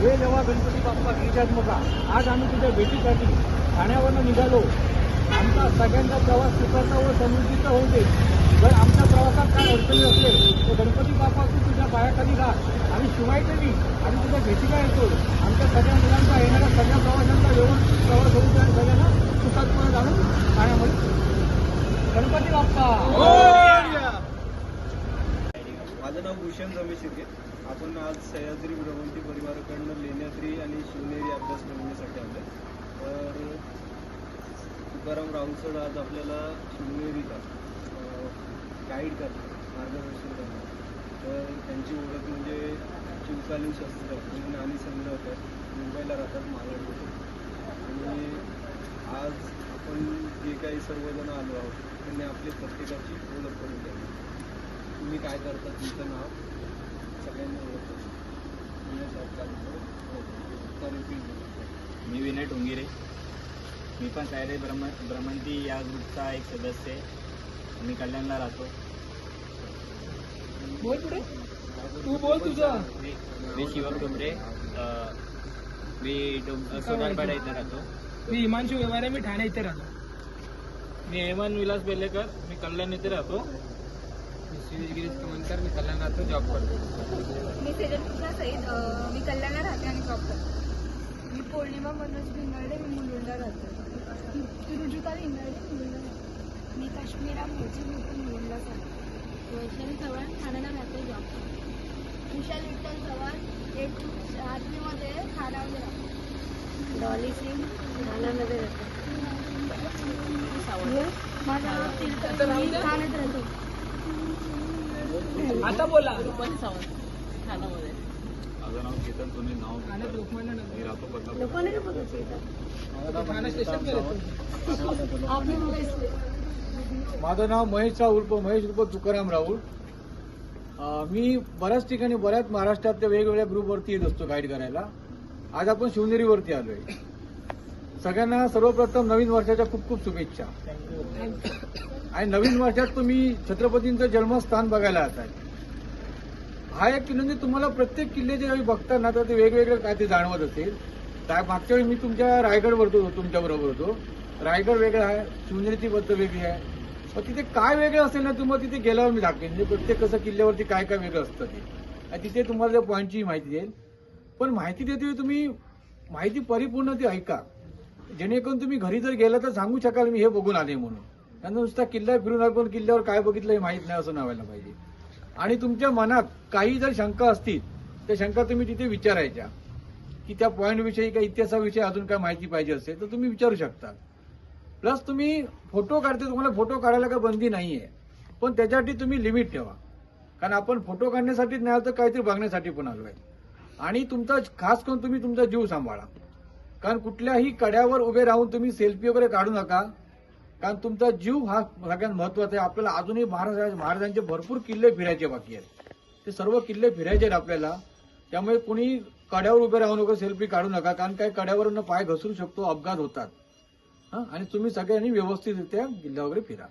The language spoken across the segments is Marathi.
हे जेव्हा गणपती बाप्पा गिरिजात्मका आज आम्ही तुझ्या भेटीसाठी ठाण्यावरनं निघालो. आमचा सगळ्यांचा प्रवास सुखाचा व समृद्धीचा होऊ दे. जर आमच्या प्रवासात काय अडचणी असले तर गणपती बाप्पा तू तुझ्या पायाखाली राहा. आम्ही शिवाय देवी आम्ही तुझ्या भेटीला येतो. आमच्या सगळ्या मुलांचा येणाऱ्या सगळ्या प्रवाशांचा व्यवस्थित प्रवास होऊ द्या आणि सगळ्यांना सुखात्मक जाणून ठाण्यामध्ये गणपती बाप्पा. माझं नाव भूषण रमेश शिर्के आपण आज सह्याद्री भ्रमंती परिवाराकडनं लेण्याद्री आणि शिवनेरी अभ्यास करण्यासाठी आलो तर तुकाराम रावसड आज आपल्याला शिवनेरीला गाईड करतात मार्गदर्शन करतात. तर त्यांची ओळख म्हणजे शिवकालीन शस्त्र म्हणजे नाणी संग्रहक मुंबईला राहतात महाराष्ट्र आणि आज आपण जे काही सर्वजण आलो आहोत त्यांनी आपली प्रत्येकाची ओळख करून द्यावी. तुम्ही काय करता तुमचं नाव? मी विनय टोंगिरे. मी पण सायरे ब्रह्म भ्रमंती या ग्रुपचा एक सदस्य आहे. मी कल्याणला राहतो. तू बोल तुझं. मी मी शिवम डोंगरे अ, मी डों- सोनारपाडा इथे राहतो. मी हिमांशू व्यवहारे मी ठाणे इथे राहतो. मी हेमंत विलास बेलेकर. मी कल्याण इथे राहतो. कमनकर मी कल्याण राहतो जॉब करतो. मी तेजस्विता सईद मी कल्याणला राहते आणि जॉब करते. मी पौर्णिमा मनोज भिंगाडे मी मुलुंडला राहते. मी रुजुता भिंगाडे मुलुंडला राहते. मी काश्मीरा मोची मी पण मुलुंडलाच राहते. वैष्णवी चव्हाण ठाण्याला राहते जॉब करते उषा लिट्टल चव्हाण एट आठवीमध्ये खानावले राहते. डॉली सिंग ठाण्यामध्ये राहते. माझं ठाण्यात राहतो. आता बोला. माझं नाव केतन सोनी नाव मी राहतो बदलापूर माझं नाव महेश उर्फ महेश उर्फ तुकाराम अं, मी बऱ्याच ठिकाणी बऱ्याच महाराष्ट्रातल्या वेगवेगळ्या ग्रुपवरती येत असतो गाईड करायला. आज आपण शिवनेरीवरती आलोय. सगळ्यांना सर्वप्रथम नवीन वर्षाच्या खूप खूप शुभेच्छा. आणि नवीन वर्षात तुम्ही छत्रपतींचं जन्मस्थान बघायला येत हा एक म्हणजे तुम्हाला प्रत्येक किल्ले जे काही बघता ना तर ते वेगवेगळं काय ते जाणवत असेल. त्या मागच्या वेळी मी तुमच्या रायगडवर होतो होतो. रायगड वेगळा आहे शिवनेरीची पद्धत वेगळी आहे. मग तिथे काय वेगळं असेल ना तुम्हाला तिथे गेल्यावर मी दाखवेन. म्हणजे प्रत्येक कसं किल्ल्यावरती काय काय वेगळं असतं ते. आणि तिथे तुम्हाला त्या पॉईंटची माहिती देईल. पण माहिती देते तुम्ही माहिती परिपूर्ण ती ऐका. जेणेकरून तुम्ही घरी जर गेला तर सांगू शकाल मी हे बघून आले म्हणून. त्यांना नुसता किल्ला फिरून आपण किल्ल्यावर काय बघितलं हे माहीत नाही असं नावायला पाहिजे. आणि तुमच्या मनात काही जर शंका असतील त्या शंका तुम्ही तिथे विचारायच्या. की त्या पॉईंट विषयी काही इतिहासाविषयी अजून काय माहिती पाहिजे असेल तर तुम्ही विचारू शकता. प्लस तुम्ही फोटो काढते तुम्हाला फोटो काढायला काही बंदी नाही आहे पण त्याच्यासाठी तुम्ही लिमिट ठेवा. कारण आपण फोटो काढण्यासाठीच नाही तर काहीतरी बघण्यासाठी पण आलो आहे. आणि तुमचा खास करून तुम्ही तुमचा जीव सांभाळा. कारण कुठल्याही कड्यावर उभे राहून तुम्ही सेल्फी वगैरे काढू नका. कारण तुमचा जीव हा सगळ्यात महत्त्वाचा आहे. आपल्याला अजूनही महाराज महाराजांचे भरपूर किल्ले फिरायचे बाकी आहेत. ते सर्व किल्ले फिरायचे आहेत आपल्याला. त्यामुळे कुणी कड्यावर उभे राहू नका सेल्फी काढू नका. कारण काही कड्यावरून पाय घसरू शकतो अपघात होतात. हं? आणि तुम्ही सगळ्यांनी व्यवस्थितरित्या किल्ल्या वगैरे फिरा.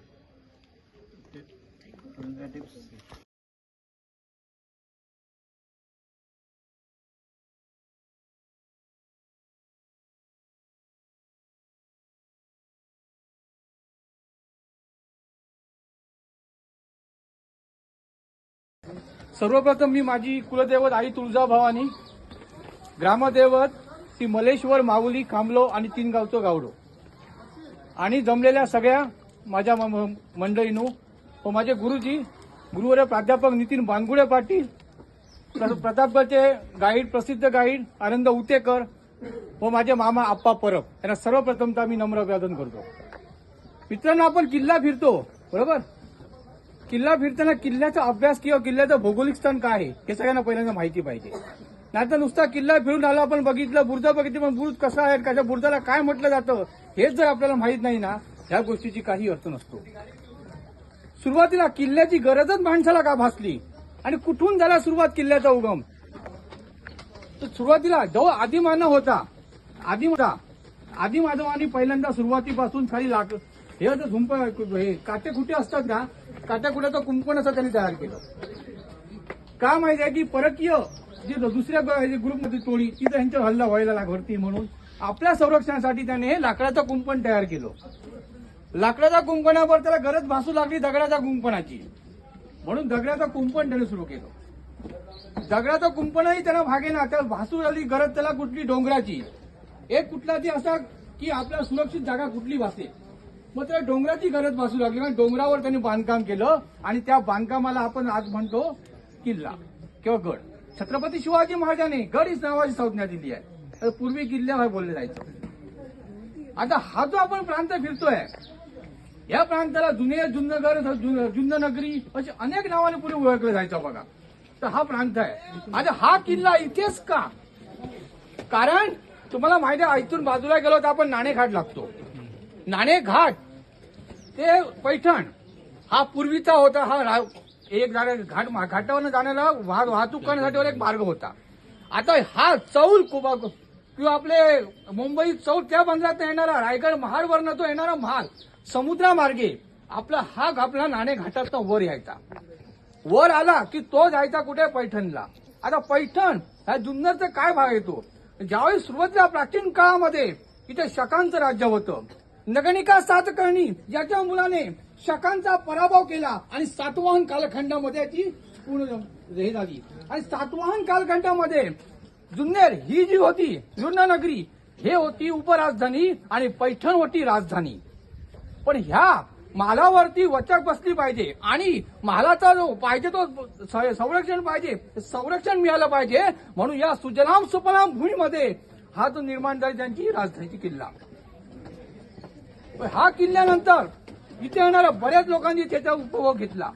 सर्वप्रथम मी माझी कुलदैवत आई तुळजाभवानी ग्रामदैवत ती मलेश्वर माऊली खांबलो आणि तीन गावचं गावडो. आणि जमलेल्या सगळ्या माझ्या म- म- मंडळीनो व माझे गुरुजी गुरुवर्य प्राध्यापक नितीन बानगुडे पाटील तर प्रतापगडचे गाईड प्रसिद्ध गाईड आनंद उतेकर व माझे मामा आप्पा परब. यांना सर्वप्रथमता मी नम्र अभिवादन करतो. मित्रांनो आपण किल्ला फिरतो बरोबर? किल्ला फिरताना किल्ल्याचा अभ्यास किंवा किल्ल्याचं भौगोलिक स्थान काय आहे? हे सगळ्यांना पहिल्यांदा माहिती पाहिजे. नाहीतर नुसता किल्ला फिरून आलो आपण बघितलं बुर्ज बघितली पण बुर्ज कसा आहे त्याच्या बुर्जाला काय म्हटलं जातं हेच जर आपल्याला माहीत नाही ना ह्या गोष्टीची काही अर्थ नसतो. सुरुवातीला किल्ल्याची गरजच माणसाला का भासली? आणि कुठून झाला सुरुवात किल्ल्याचा उगम? तर सुरुवातीला जो आदिमानव होता आदिम होता आदिमानवानी पहिल्यांदा सुरुवातीपासून खाली लाट हे आता झुंप हे काटे कुठे असतात ना काट्या कुट्याचं कुंपण असं त्यांनी तयार केलं. का माहिती आहे की परकीय जी दुसऱ्या ग- ग्रुपमध्ये टोळी ती त्यांच्यावर हल्ला व्हायला लागवडती म्हणून आपल्या संरक्षणासाठी त्याने लाकडाचं कुंपण तयार केलं. लाकडाच्या कुंपणावर त्याला गरज भासू लागली दगडाच्या कुंपणाची. म्हणून दगडाचं कुंपण त्याने सुरू केलं. दगडाचं कुंपणही त्याला भागेना त्याला भासू आली गरज त्याला कुठली डोंगराची. एक कुठला ती असा की आपल्या सुरक्षित जागा कुठली भासे मग त्याला डोंगराची गरज भासू लागली कारण डोंगरावर त्यांनी बांधकाम केलं आणि त्या बांधकामाला आपण आज म्हणतो किल्ला किंवा गड. छत्रपती शिवाजी महाराजांनी गड ही नावाची संज्ञा दिली आहे. तर पूर्वी किल्ल्यावर बोलले जायचं. आता हा जो आपण प्रांत फिरतोय या प्रांताला जुने जुन्नगर जुन्ननगरी असे अनेक नावाने पूर्वी ओळखलं जायचं बघा. तर हा प्रांत आहे. आता हा किल्ला इथेच का? कारण तुम्हाला माहिती आहे इथून बाजूला गेलो तर आपण नाणेघाट लागतो. नाणेघाट ते पैठण हा पूर्वीचा होता हा रा- एक जागा घाट घाटावर जाण्याला वाह- वाहतूक करण्यासाठी एक मार्ग होता. आता हा चौल कुबा किंवा आपले मुंबई चौल त्या बंदरात येणारा रायगड महाडवरनं तो येणारा माल समुद्रामार्गे आपला हा आपला नाणे घाटात वर यायचा. वर आला की तो जायचा कुठे? पैठणला. आता पैठण ह्या जुन्नरचा काय भाग येतो ज्यावेळी सुरुवातीला प्राचीन काळामध्ये इथे शकांचं राज्य होतं नगणिका सातकर्णी याच्या मुलाने शकांचा पराभव केला आणि सातवाहन कालखंडामध्ये याची पूर्ण हे झाली. आणि सातवाहन कालखंडामध्ये जुन्नर ही जी होती जुन्नर नगरी हे होती उपराजधानी आणि पैठण होती राजधानी. पण ह्या मालावरती वचक बसली पाहिजे आणि मालाचा जो पाहिजे तो स- संरक्षण पाहिजे संरक्षण मिळालं पाहिजे म्हणून या सुजलाम सुफलाम भूमीमध्ये हा जो निर्माण झाली त्यांची राजधानीची किल्ला. हा किल्ल्यानंतर इथे येणाऱ्या बऱ्याच लोकांनी त्याचा उपभोग घेतला.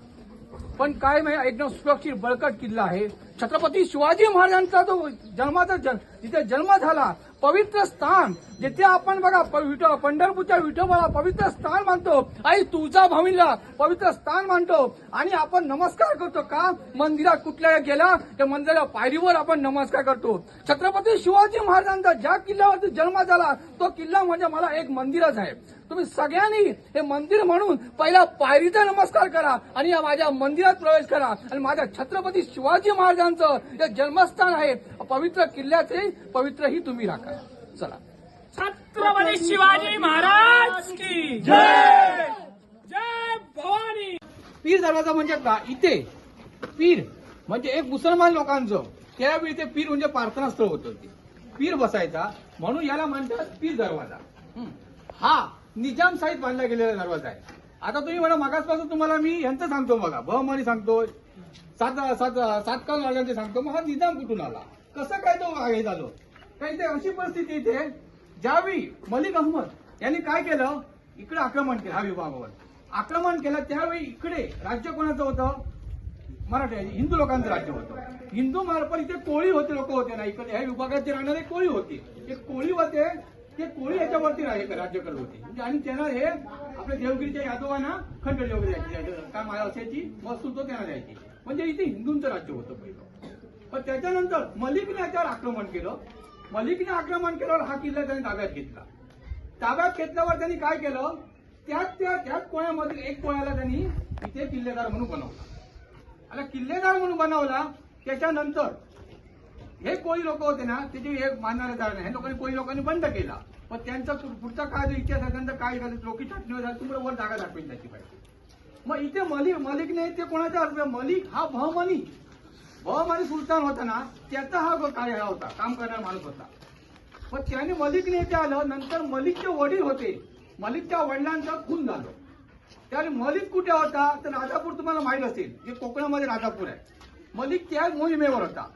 पण काय माहिती एकदम सुरक्षित बळकट किल्ला आहे. छत्रपती शिवाजी महाराजांचा जो जन्माचा जन- जिथे जन्म झाला. पवित्र स्थान जिथे आपण बघा विठो पंढरपूरच्या विठोबाला पवित्र स्थान मानतो. आई तुळजा भावीला पवित्र स्थान मानतो. आणि आपण नमस्कार करतो का? मंदिरात कुठल्या गेला त्या मंदिराच्या पायरीवर आपण नमस्कार करतो. छत्रपती शिवाजी महाराजांचा ज्या किल्ल्यावरती जन्म झाला तो किल्ला म्हणजे मला एक मंदिरच आहे. तुम्ही सगळ्यांनी हे मंदिर म्हणून पहिला पायरीचा नमस्कार करा आणि या माझ्या मंदिरात प्रवेश करा. आणि माझ्या छत्रपती शिवाजी महाराजांचं हे जन्मस्थान आहे. पवित्र किल्ल्याचे पवित्र ही तुम्ही राखा. चला. छत्रपती शिवाजी महाराज की जय! जय भवानी! पीर दरवाजा म्हणजे का? इथे. पीर म्हणजे एक मुसलमान लोकांचं. त्यावेळी ते पीर म्हणजे प्रार्थना स्थळ होतं ते. पीर बसायचा. म्हणून याला म्हणतात पीर दरवाजा. हं. निजाम साहिब बांधला गेलेला दरवाजा आहे. आता तुम्ही म्हणा मागासपासून तुम्हाला मी यांचं सांगतो बघा. बहमनी सांगतोय सात सात सातकाल राजांचे सांगतो. मग हा निजाम कुठून आला? कसं काय तो हे झालो? काही ते अशी परिस्थिती इथे. ज्यावेळी मलिक अहमद यांनी काय केलं? इकडे आक्रमण केलं हा विभागावर. आक्रमण केलं त्यावेळी इकडे राज्य कोणाचं होतं? मराठी हिंदू लोकांचं राज्य होतं. हिंदू मार पण इथे कोळी होते लोक होते ना. इकडे ह्या विभागाचे राहणारे कोळी होते. ते कोळी होते ते कोळी याच्यावरती राज्य राज्य करत होते आणि त्यांना हे आपल्या देवगिरीच्या यादवांना खंडणी वगैरे काय माया असायची? वस्तू तो त्यांना द्यायची. म्हणजे इथे हिंदूंचं राज्य होतं पहिलं. पण त्याच्यानंतर मलिकने याच्यावर आक्रमण केलं. मलिकने आक्रमण केल्यावर हा किल्ला त्यांनी ताब्यात घेतला. ताब्यात घेतल्यावर त्यांनी काय केलं? त्याच त्या त्याच कोळ्यामधील एक कोळ्याला त्यांनी इथे किल्लेदार म्हणून बनवला. आता किल्लेदार म्हणून बनवला त्याच्यानंतर हे कोळी लोक होते ना त्याचे हे मानणारे कारण हे लोकांनी कोळी लोकांनी बंद केला. पण त्यांचा पुढचा काय जो इतिहास आहे त्यांचा काय झालं? लोकी छाटणी झाली तुम्हाला वर जागा दाखवेल त्याची पाहिजे मग इथे मलिक मलिकने ते कोणाचा अर्थ मलिक हा बहमनी बहमनी सुलतान होता ना त्याचा हा कार्य काय हा होता काम करणारा माणूस होता. मग त्याने मलिकने इथे आलं नंतर मलिकचे वडील होते. मलिकच्या वडिलांचा खून झालं. त्याने मलिक कुठे होता? तर राजापूर तुम्हाला माहीत असेल. जे कोकणामध्ये राजापूर आहे. मलिक त्या मोहिमेवर होता.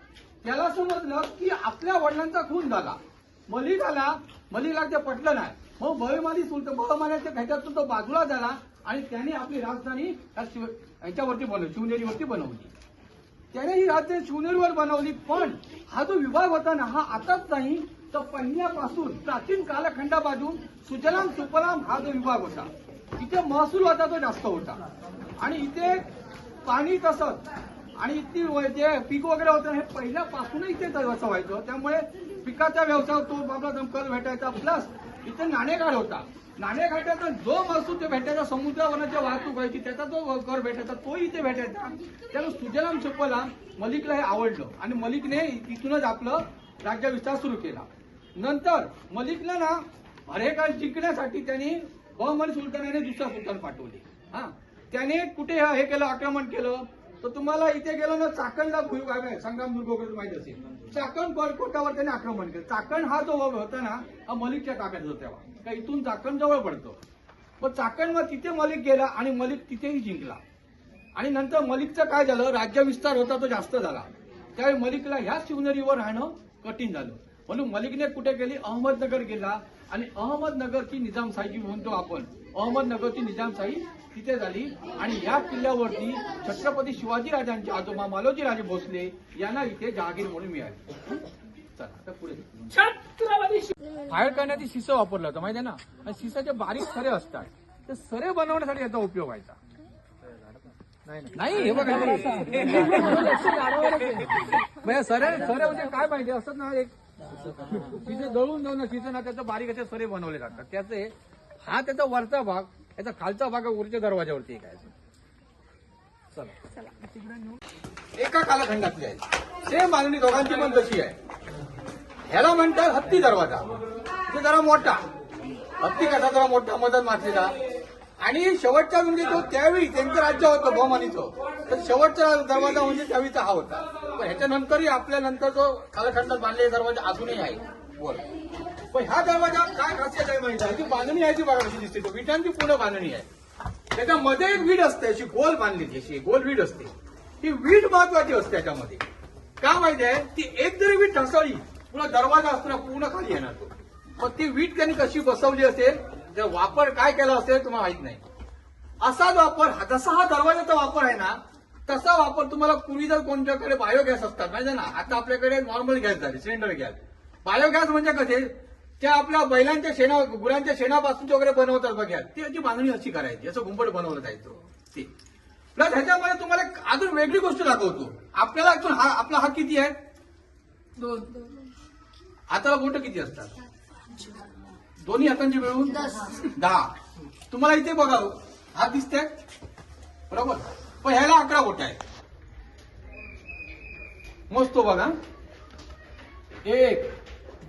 त्याला समजलं की आपल्या वडिलांचा खून झाला. मलिक आला मलिकला ते पटलं नाही. मग बळमाली सुलत बळमाल्याच्या घ्याच्यातून तो बाजूला झाला आणि त्याने आपली राजधानी शिव- याच्यावरती बनवली शिवनेरीवरती बनवली. त्याने ही राजधानी शिवनेरीवर बनवली पण हा जो विभाग होता ना हा आताच नाही तर पहिल्यापासून प्राचीन कालखंडापासून सुजलाम सुपलाम हा जो विभाग होता इथे महसूल होता तो जास्त होता. आणि इथे पाणी तसंच आणि इथे जे पीक वगैरे होतं हे पहिल्यापासूनही इथे असं व्हायचं. त्यामुळे पिकाचा व्यवसाय तो आपला दमकल भेटायचा. प्लस इथे नाणेघाट होता. नाणेघाटाचा जो महसूल ते भेटायचा समुद्रावरच्या वाहतूक व्हायची त्याचा जो कर भेटायचा तोही इथे भेटायचा. त्याला सुजलाम सुफलाम मलिकला हे आवडलं. आणि मलिकने इथूनच आपलं राज्यविस्तार सुरू केला. नंतर मलिकला ना हरेकाळ जिंकण्यासाठी त्यांनी बहमनी सुलतानाने दुसरा सुलतान पाठवले. हा. त्याने कुठे हे केलं? आक्रमण केलं? तर तुम्हाला इथे गेलो ना चाकणला भुई- काय संग्राम वगैरे माहिती असेल. चाकण कोट- कोटावर त्याने आक्रमण केलं. चाकण हा जो होता ना हा मलिकच्या ताब्यात होता तेव्हा. का इथून चाकण जवळ पडतो. मग चाकण मग तिथे मलिक गेला आणि मलिक तिथेही जिंकला. आणि नंतर मलिकचं काय झालं? राज्य विस्तार होता तो जास्त झाला. त्यावेळी मलिकला ह्या शिवनेरीवर राहणं कठीण झालं. म्हणून मलिकने कुठे गेली? अहमदनगर गेला. आणि अहमदनगरची निजामशाही म्हणतो आपण अहमदनगरची निजामशाही तिथे झाली. आणि या किल्ल्यावरती छत्रपती शिवाजी राजांचे आजोबा मालोजी राजे भोसले यांना इथे जहागीर म्हणून मिळाली चला आता पुढे छत्रपती शिव- फायर करण्याची शिसं वापरलं होतं माहिती आहे ना? आणि शिसाचे बारीक सरे असतात. ते सरे बनवण्यासाठी याचा उपयोग व्हायचा. नाही, नाही. नाही हे बघा म्हणजे सरे सरे म्हणजे काय पाहिजे असत ना एक तिथे दळून जाऊन तिथे ना त्याचं बारीक असे सरे बनवले जातात. त्याचे हा त्याचा वरचा भाग याचा खालचा भाग वरच्या दरवाजावरती एक आहे. चला. एका कालखंडातली आहे. सेम मागणी दोघांची पण तशी आहे. ह्याला म्हणतात हत्ती दरवाजा. तो जरा मोठा. हत्ती कसा जरा मोठा मदत मारलेला आणि शेवटचा म्हणजे तो त्यावेळी त्यांचं राज्य होतं बहुमानीचं. तर शेवटचा दरवाजा म्हणजे त्यावेळीचा हा होता. पण ह्याच्यानंतरही आपल्या नंतर जो कालखंडात बांधलेला दरवाजा अजूनही आहे बोल पण ह्या दरवाजा काय खासियत आहे माहिती आहे? ती बांधणी आहे ती बघा कशी दिसते विटांची पूर्ण बांधणी आहे. त्याच्यामध्ये एक वीड असते अशी गोल बांधलेली अशी गोल वीड असते. ही वीट महत्वाची असते त्याच्यामध्ये का माहिती आहे? ती एक जरी वीट ढसळली पुन्हा दरवाजा असताना पूर्ण खाली येणार तो. मग ती वीट त्यांनी कशी बसवली असेल? त्याचा वापर काय केला असेल तुम्हाला माहीत नाही. असाच वापर हा- जसा हा दरवाजाचा वापर आहे ना तसा वापर तुम्हाला पूर्वी जर कोणत्याकडे बायोगॅस असतात माहिती ना आता आपल्याकडे नॉर्मल गॅस झाले सिलेंडर गॅस. बायोगॅस म्हणजे कसे? त्या आपल्या बैलांच्या शेणा गुरांच्या शेणापासून वगैरे बनवतात बघा ती याची बांधणी अशी करायची असं गुंपट बनवलं जायचं. ते. प्लस ह्याच्यामध्ये तुम्हाला अजून वेगळी गोष्ट दाखवतो. आपल्याला इथून हा आपला हा किती आहे? दोन. हाताला बोट किती असतात? दोन्ही हातांची मिळून? दहा. तुम्हाला इथे बघा हात दिसते बरोबर? पण ह्याला अकरा बोट आहे मस्त बघा. एक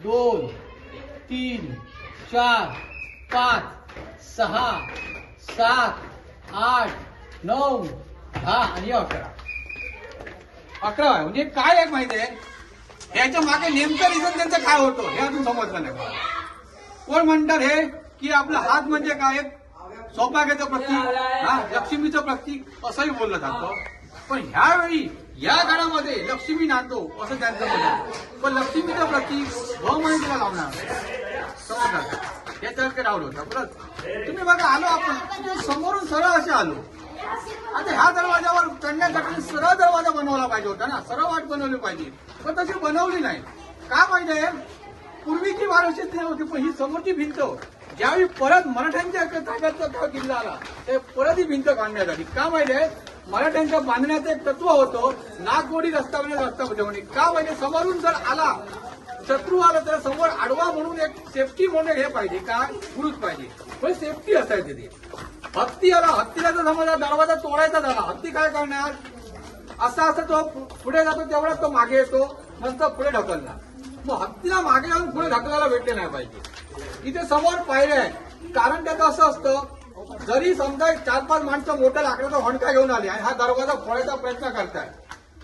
दोन तीन चार पाच सहा सात आठ नऊ दहा आणि अकरा. अकरा आहे. म्हणजे काय आहे माहिती आहे? याच्या मागे नेमकं रिझन त्यांचं काय होतं हे अजून समजलं नाही कोण म्हणतात हे? की आपला हात म्हणजे काय? सौभाग्याचं प्रतीक हा लक्ष्मीचं प्रतीक असंही बोललं जातं. पण ह्यावेळी या काळामध्ये लक्ष्मी नांदो असं त्यांचं म्हणणं पण लक्ष्मीचं प्रतीक बहुमाहितीला लावणार समजणार याच्यावर काही डाऊट होता. परत तुम्ही बघा आलो आपण. समोरून सरळ असे आलो. आता ह्या दरवाजावर चढण्यासाठी सरळ दरवाजा बनवला पाहिजे होता ना. सरळ वाट बनवली पाहिजे. पण तशी बनवली नाही. का पाहिजे पूर्वीची वार होती पण ही समोरची भिंत. ज्यावेळी परत मराठ्यांच्या ताब्यात किल्ला आला ते परत ही भिंत काढण्यात आली का माहितीये मराठ्यांच्या बांधण्याचं एक तत्व होतं नागगोडी रस्ता म्हणजे रस्ता म्हणजे का म्हणजे समोरून जर आला शत्रू आला तर समोर आडवा म्हणून एक सेफ्टी म्हणून हे पाहिजे काय पुरुष पाहिजे. पण सेफ्टी असायची ती. हत्ती आला हत्तीला जर समजा दरवाजा तोडायचा झाला हत्ती काय करणार? असा असं तो पुढे जातो तेवढा तो मागे येतो नंतर पुढे ढकलला. मग हत्तीला मागे जाऊन पुढे ढकलायला भेटले नाही पाहिजे. इथे समोर पायऱ्या कारण त्याचं असं असतं जरी समजा एक चार पाच माणसं मोठ्या लाकडाचा हणका घेऊन आले आणि हा दरवाजा फोडायचा प्रयत्न करताय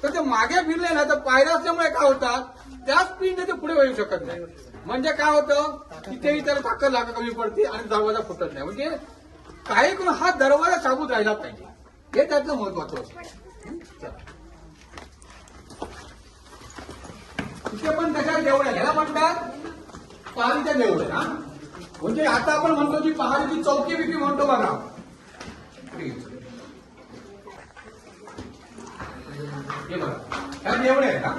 तर ते मागे फिरले ना तर पायऱ्या असल्यामुळे काय होतात त्याच स्पीडने ते पुढे वळू शकत नाही. म्हणजे काय होतं तिथेही त्याला ताकद लागा कमी पडते आणि दरवाजा फुटत नाही. म्हणजे काही करून हा दरवाजा साबूत राहिला पाहिजे. हे त्यातलं महत्वाचं असतं तिथे पण त्याच्या देवळ्या आहे ह्याला म्हणतात पहाडीच्या देवळ्या आहे हा? म्हणजे आता आपण म्हणतो की पहाडीची चौकी बिकी म्हणतो बघा. हे बघा. ह्या आहे का?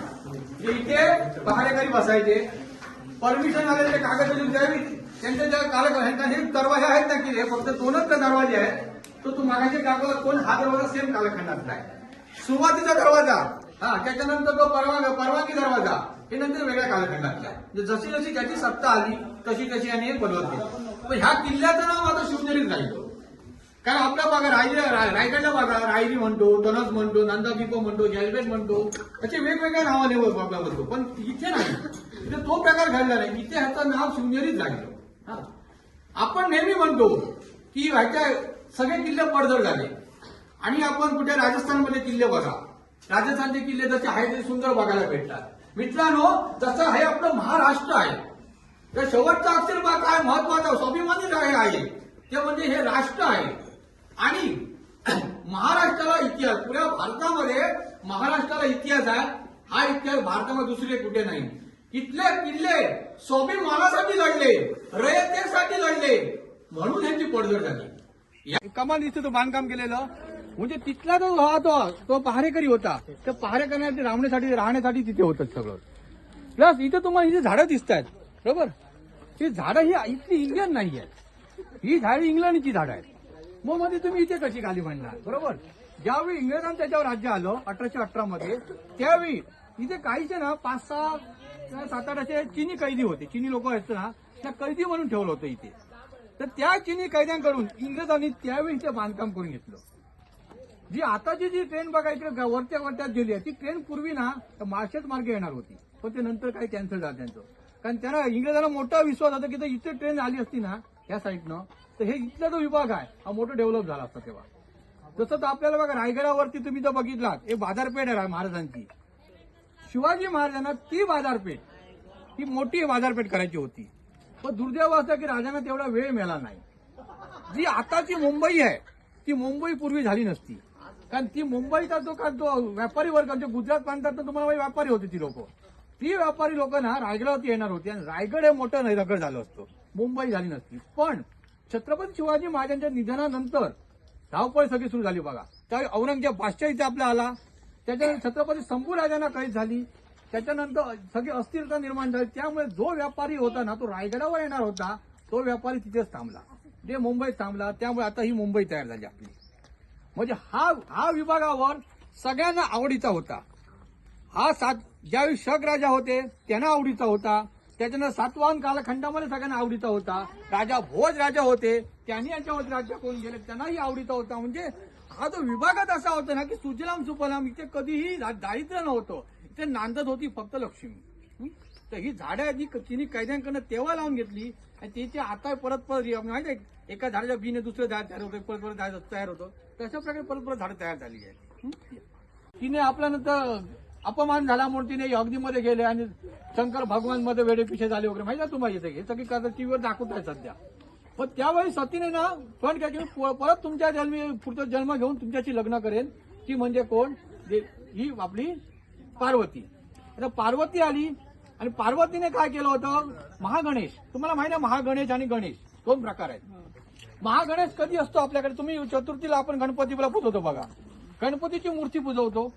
जे इथे पहाडेकरी बसायचे परमिशन आलेले कागद द्यावी त्यांच्या ज्या कालक हे दरवाजे आहेत ना की हे फक्त दोनच दरवाजे आहेत तो तू मागायचे कागद कोण हा दरवाजा सेम कालखंडात नाही. सुरुवातीचा दरवाजा हा त्याच्यानंतर तो परवा परवानगी दरवाजा हे नंतर वेगळ्या कालखंडातला आहे म्हणजे जशी जशी त्याची सत्ता आली तशी तशी आणि हे बनवत गेली पण ह्या किल्ल्याचं नाव आता शिवनेरीच राहिलं. कारण आपल्या भागा रायगड रायगडला बघा रायरी म्हणतो तनस म्हणतो नंदादीप म्हणतो जलबेट म्हणतो असे वेगवेगळ्या नावाने आपला म्हणतो. पण इथे नाही. इथे तो प्रकार घडला नाही. इथे ह्याचं नाव शिवनेरीच राहिलं. आपण नेहमी म्हणतो की ह्याच्या सगळे किल्ले पडझड झाले. आणि आपण कुठे राजस्थानमध्ये किल्ले बघा. राजस्थानचे किल्ले जसे आहेत ते सुंदर बघायला भेटतात. मित्रांनो जसं हे आपलं महाराष्ट्र आहे. तर शेवटचा अक्षर काय महत्त्वाचा स्वाभिमानी काय आहे. ते म्हणजे हे राष्ट्र आहे. आणि महाराष्ट्राला इतिहास पुऱ्या भारतामध्ये महाराष्ट्राला इतिहास आहे. हा इतिहास भारतामध्ये दुसरे कुठे नाही. इथले किल्ले स्वाभिमानासाठी लढले रयतेसाठी लढले म्हणून यांची पडझड झाली. कमाल दिसतो तो बांधकाम केलेलं. म्हणजे तिथला जो हा तो तो पहारेकरी होता त्या पहारेकऱ्यांसाठी राहण्यासाठी राहण्यासाठी तिथे होतं सगळं. प्लस इथे तुम्हाला इथे झाडं दिसत आहेत बरोबर? ही झाडं ही इथली इंडियन नाही आहेत ही झाडं इंग्लंडची झाडं आहेत. मग मध्ये तुम्ही इथे कशी खाली म्हणणार? बरोबर? ज्यावेळी इंग्रजांनी त्याच्यावर राज्य आलं अठराशे अठरा मध्ये त्यावेळी इथे काहीचे ना पाच सहा सात आठ असे चिनी कैदी होते. चिनी लोक आहेत ना त्या कैदी म्हणून ठेवलं होतं इथे. तर त्या चिनी कैद्यांकडून इंग्रजांनी त्यावेळी इथे बांधकाम करून घेतलं. जी आताची जी ट्रेन बघा इकडे वरच्या वरत्यात गेली आहे ती ट्रेन पूर्वी ना मार्शेत मार्गे येणार होती. पण ते नंतर काही कॅन्सल झालं त्यांचं कारण त्यांना इंग्रजांना मोठा विश्वास होता की तर इथे ट्रेन आली असती ना या साईडनं तर हे इथला जो विभाग आहे हा मोठा डेव्हलप झाला असता तेव्हा. तसंच तर आपल्याला बघा रायगडावरती तुम्ही जर बघितलात हे बाजारपेठ आहे महाराजांची. शिवाजी महाराजांना ती बाजारपेठ ही मोठी बाजारपेठ करायची होती. पण दुर्दैव असं की राजांना तेवढा वेळ मिळाला नाही. जी आताची मुंबई आहे ती मुंबई पूर्वी झाली नसती. कारण ती मुंबईचा जो का जो व्यापारी वर्ग गुजरात प्रांतात तुम्हाला व्यापारी होते ती लोक. ती व्यापारी लोक ना रायगडावरती येणार होती आणि रायगड हे मोठं नैरागड झालं असतं. मुंबई झाली नसती. पण छत्रपती शिवाजी महाराजांच्या निधनानंतर धावपळ सगळी सुरू झाली बघा. त्यावेळी औरंगजेब बादशाह इथे आपला आला. त्याच्यानंतर छत्रपती संभू राजांना कैद झाली. त्याच्यानंतर सगळी अस्थिरता निर्माण झाली. त्यामुळे जो व्यापारी होता ना तो रायगडावर येणार होता. तो व्यापारी तिथेच थांबला. जे मुंबईत थांबला त्यामुळे आता ही मुंबई तयार झाली आपली. म्हणजे हा हा विभागावर सगळ्यांना आवडीचा होता. हा सात ज्यावेळी शक राजा होते त्यांना आवडीचा होता. त्याच्यानं सातवाहन कालखंडामध्ये सगळ्यांना आवडीचा होता. राजा भोज राजा होते. त्यांनी याच्यावर राज्य करून गेले. त्यांनाही आवडीचा होता. म्हणजे हा जो विभागात असा होता ना की सुजलाम सुफलाम इथे कधीही दा- दारिद्र्य नव्हतं. इथे नांदत होती फक्त लक्ष्मी. तर ही झाडं जी तिने कैद्यांकडनं तेव्हा लावून घेतली. आणि तिथे आता परत परत माहिती आहे एका झाडाच्या बीने दुसरं झाड तयार होतं परत परत झाड तयार होतं. तशा प्रकारे परत परत झाडं तयार झाली आहे तिने आपल्यानंतर अपमान झाला म्हणून तिने अग्नीमध्ये गेले आणि शंकर भगवानमध्ये पिछे झाले वगैरे. माहिती तुम्हाला इथे? हे सगळी कथा टीव्हीवर दाखवत आहे सध्या. पण त्यावेळी सतीने ना पण काय की प- परत तुमच्या जन्मी पुढचा जन्म घेऊन तुमच्याशी लग्न करेन. ती म्हणजे कोण? दे- ही आपली पार्वती. आता पार्वती आली आणि पार्वतीने काय केलं होतं? महागणेश. तुम्हाला माहिती आहे महागणेश आणि गणेश? दोन प्रकार आहेत. महागणेश कधी असतो आपल्याकडे? तुम्ही चतुर्थीला आपण गणपतीला पुजवतो बघा. गणपतीची मूर्ती पुजवतो.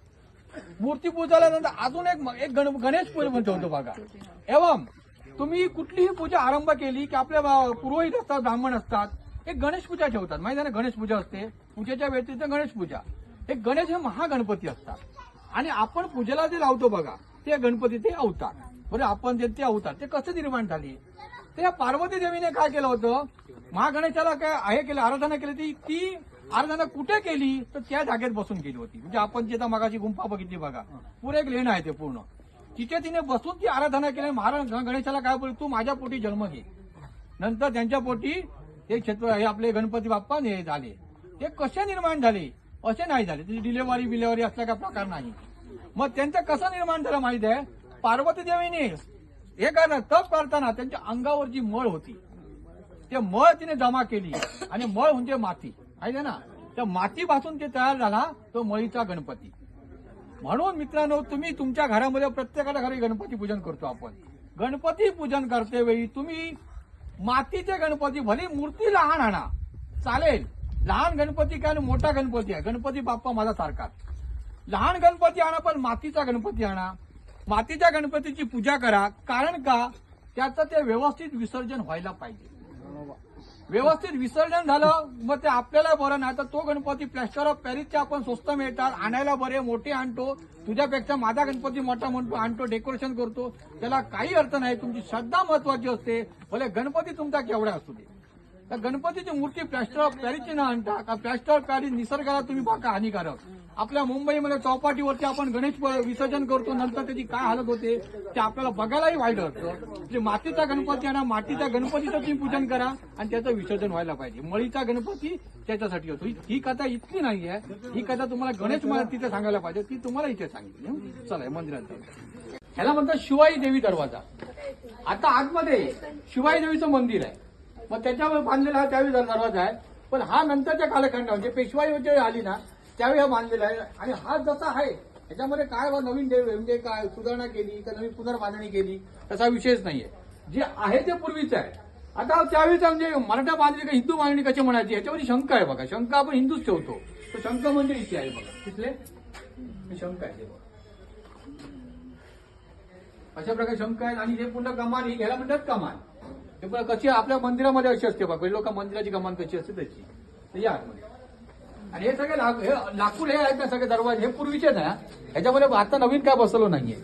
मूर्ती पूजाल्यानंतर अजून एक एक गण- गणेश पूजा ठेवतो बघा. एवं तुम्ही कुठलीही पूजा आरंभ केली की आपल्या पुरोहित असतात ब्राह्मण असतात एक गणेश पूजा ठेवतात. माहिती आहे ना गणेश पूजा असते. पूजेच्या व्यतिरिक्त गणेश पूजा. हे गणेश हे महागणपती असतात. आणि आपण पूजेला जे लावतो बघा ते गणपती ते अवतार. बरं आपण जे ते अवतार ते कसं निर्माण झाली? ते पार्वती देवीने काय केलं होतं? महागणेशाला काय आहे केलं आराधना केली ती ती आराधना कुठे केली? तर त्या जागेत बसून केली होती. म्हणजे आपण जिथं आता मगाची गुंफा बघितली बघा. पुरे एक लेणं आहे ते पूर्ण. तिथे तिने बसून ती आराधना केली. महाराज गणेशाला काय बोल तू माझ्या पोटी जन्म घे. नंतर त्यांच्या पोटी हे क्षेत्र हे आपले गणपती बाप्पा हे झाले. ते कसे निर्माण झाले? असे नाही झाले. त्याची डिलेवरी बिलेवरी असला काय प्रकार नाही. मग त्यांचं कसं निर्माण झालं माहीत आहे? पार्वती देवीने हे करणं तप करताना त्यांच्या अंगावर जी मळ होती ते मळ तिने जमा केली आणि मळ म्हणजे माती. आहे ना? त्या मातीपासून ते तयार झाला तो मळीचा गणपती. म्हणून मित्रांनो तुम्ही तुमच्या घरामध्ये प्रत्येकाच्या घरी गणपती पूजन करतो आपण. गणपती पूजन करते वेळी तुम्ही मातीचे गणपती भले मूर्ती लहान आणा. चालेल. लहान गणपती काय मोठा गणपती आहे. गणपती बाप्पा माझा सारखा. लहान गणपती आणा पण मातीचा गणपती आणा. मातीच्या गणपतीची पूजा करा. कारण का? त्याचं ते व्यवस्थित विसर्जन व्हायला पाहिजे. व्यवस्थित विसर्जन झालं मग ते आपल्याला बरं नाही तर तो गणपती प्लॅस्टर ऑफ पॅरिसचे आपण स्वस्त मिळतात आणायला बरे मोठे आणतो तुझ्यापेक्षा माझा गणपती मोठा म्हणतो आणतो डेकोरेशन करतो. त्याला काही अर्थ नाही तुमची श्रद्धा महत्वाची असते. भले गणपती तुमचा केवढा असू दे. त्या गणपतीची मूर्ती प्लॅस्टर ऑफ पॅरिसची न आणता का प्लॅस्टर ऑफ पॅरिस निसर्गाला तुम्ही बाका हानिकारक? आपल्या मुंबईमध्ये चौपाटीवरती आपण गणेश विसर्जन करतो नंतर त्याची काय हालत होते ते आपल्याला बघायलाही वाईट वाटतं. म्हणजे मातीचा गणपती आणा मातीच्या गणपतीचं तुम्ही पूजन करा आणि त्याचं विसर्जन व्हायला पाहिजे. मळीचा गणपती त्याच्यासाठी होतो. ही- कथा इतकी नाही आहे ही कथा तुम्हाला गणेश मला तिथे सांगायला पाहिजे ती तुम्हाला इथे सांगितली. चला मंदिरात ह्याला म्हणतात शिवाई देवी दरवाजा. आता आतमध्ये शिवाई देवीचं मंदिर आहे. मग त्याच्यावर बांधलेला हा त्यावेळी दरवाजा आहे. पण हा नंतरच्या कालखंड म्हणजे पेशवाई वगैरे आली ना त्यावेळी हा बांधलेला आहे. आणि हा जसा आहे याच्यामध्ये काय बा नवीन देव म्हणजे काय सुधारणा केली का नवीन पुनर्बांधणी केली तसा विषयच नाहीये. जे आहे ते पूर्वीचं आहे. आता त्यावेळीचा म्हणजे मराठा बांधणी का हिंदू बांधणी कशी म्हणायची? याच्यामध्ये शंका आहे बघा. शंका आपण हिंदूच ठेवतो. तर शंका म्हणजे इथे आहे बघा. तिथले शंका आहे ते बघा. अशा प्रकारे शंका आहेत. आणि हे पुन्हा कमान ही ह्याला म्हणतात कमान हे पण कशी आपल्या मंदिरामध्ये अशी असते बघा. लोक मंदिराची कमान कशी असते त्याची. या आतमध्ये. आणि हे सगळे हे लाकूड हे आहेत ना सगळे दरवाजे हे पूर्वीचेच आहे ह्याच्यामध्ये आता नवीन काय बसवलं नाहीये.